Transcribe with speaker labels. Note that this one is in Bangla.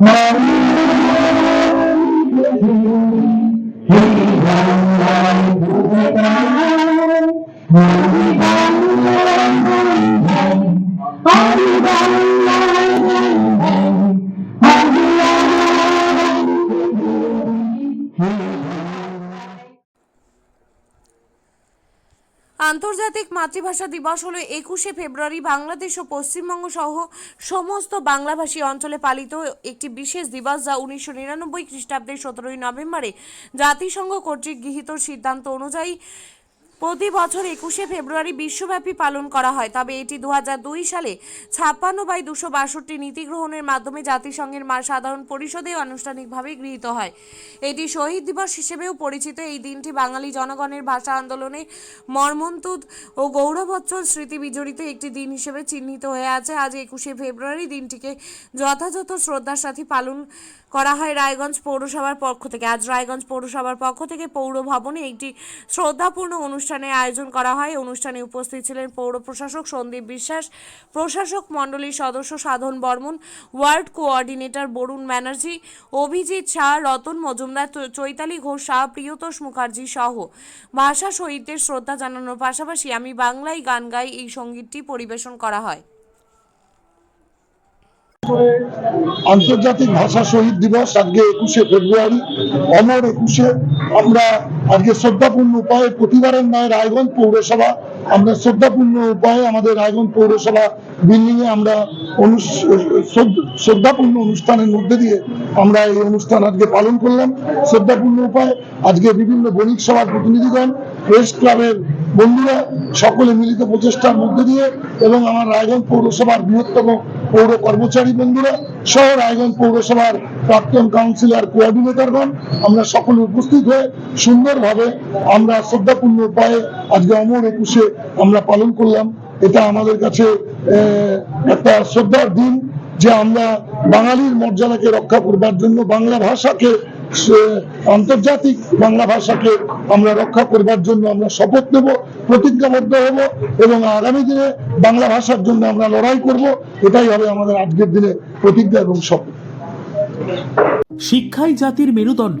Speaker 1: Thank you. আন্তর্জাতিক মাতৃভাষা দিবস হলো একুশে ফেব্রুয়ারি বাংলাদেশ ও পশ্চিমবঙ্গ সহ সমস্ত বাংলাভাষী অঞ্চলে পালিত একটি বিশেষ দিবস যা উনিশশো নিরানব্বই খ্রিস্টাব্দের সতেরোই নভেম্বরে জাতিসংঘ কর্তৃক গৃহীত সিদ্ধান্ত অনুযায়ী প্রতি বছর একুশে ফেব্রুয়ারি বিশ্বব্যাপী পালন করা হয়, তবে এটি দু সালে ছাপ্পান্ন বাই দুশো বাষট্টি নীতি গ্রহণের মাধ্যমে জাতিসংঘের মা সাধারণ পরিষদে আনুষ্ঠানিকভাবে গৃহীত হয়। এটি শহীদ দিবস হিসেবেও পরিচিত এই দিনটি বাঙালি জনগণের ভাষা আন্দোলনে মর্মন্তুদ ও গৌরবোজ্জ্বল স্মৃতি বিজড়িত একটি দিন হিসেবে চিহ্নিত হয়ে আছে। আজ একুশে ফেব্রুয়ারি দিনটিকে যথাযথ শ্রদ্ধার সাথে পালন করা হয় রায়গঞ্জ পৌরসভার পক্ষ থেকে। আজ রায়গঞ্জ পৌরসভার পক্ষ থেকে পৌর ভবনে একটি শ্রদ্ধাপূর্ণ অনুষ্ঠানের আয়োজন করা হয়। অনুষ্ঠানে উপস্থিত ছিলেন পৌর প্রশাসক সন্দীপ বিশ্বাস, প্রশাসক মণ্ডলীর সদস্য সাধন বর্মন, ওয়ার্ড কোঅর্ডিনেটর বরুণ ব্যানার্জি, অভিজিৎ শাহ, রতন মজুমদার চৈতালি ঘোষ শাহ, প্রিয়তোষ মুখার্জি সহ ভাষা শহীদদের শ্রদ্ধা জানানোর পাশাপাশি আমি বাংলায় গান গাই এই সঙ্গীতটি পরিবেশন করা হয়।
Speaker 2: আন্তর্জাতিক ভাষা শহীদ দিবস আজকে একুশে ফেব্রুয়ারি, অমর একুশে। আমরা আজকে শ্রদ্ধাপূর্ণ উপায়ে প্রতিবারের নয় রায়গঞ্জ পৌরসভা, আমরা শ্রদ্ধাপূর্ণ উপায়ে আমাদের রায়গঞ্জ পৌরসভা বিল্ডিং এ আমরা শ্রদ্ধাপূর্ণ অনুষ্ঠানের মধ্যে দিয়ে আমরা এই অনুষ্ঠান আজকে পালন করলাম। শ্রদ্ধাপূর্ণ উপায়ে আজকে বিভিন্ন বণিক সভার প্রতিনিধিগণ, প্রেস ক্লাবের বন্ধুরা সকলে মিলিত প্রচেষ্টার মধ্যে দিয়ে এবং আমার রায়গঞ্জ পৌরসভার বৃহত্তম পৌর কর্মচারী বন্ধুরা, সহ রায়গঞ্জ পৌরসভার প্রাক্তন কাউন্সিলর কোঅর্ডিনেটরগণ, আমরা সকলে উপস্থিত হয়ে সুন্দরভাবে আমরা শ্রদ্ধাপূর্ণ উপায়ে আজকে অমর একুশে আমরা পালন করলাম। এটা আমাদের কাছে একটা শ্রদ্ধার দিন যে আমরা বাঙালির মর্যাদাকে রক্ষা করবার জন্য বাংলা ভাষাকে আন্তর্জাতিক বাংলা ভাষাকে আমরা রক্ষা করবার জন্য আমরা শপথ নেব প্রতিজ্ঞাবদ্ধ হব এবং আগামী দিনে বাংলা ভাষার জন্য আমরা লড়াই করব। এটাই হবে আমাদের আজকের দিনে প্রতিজ্ঞা এবং শপথ।
Speaker 3: শিক্ষাই জাতির মেরুদণ্ড।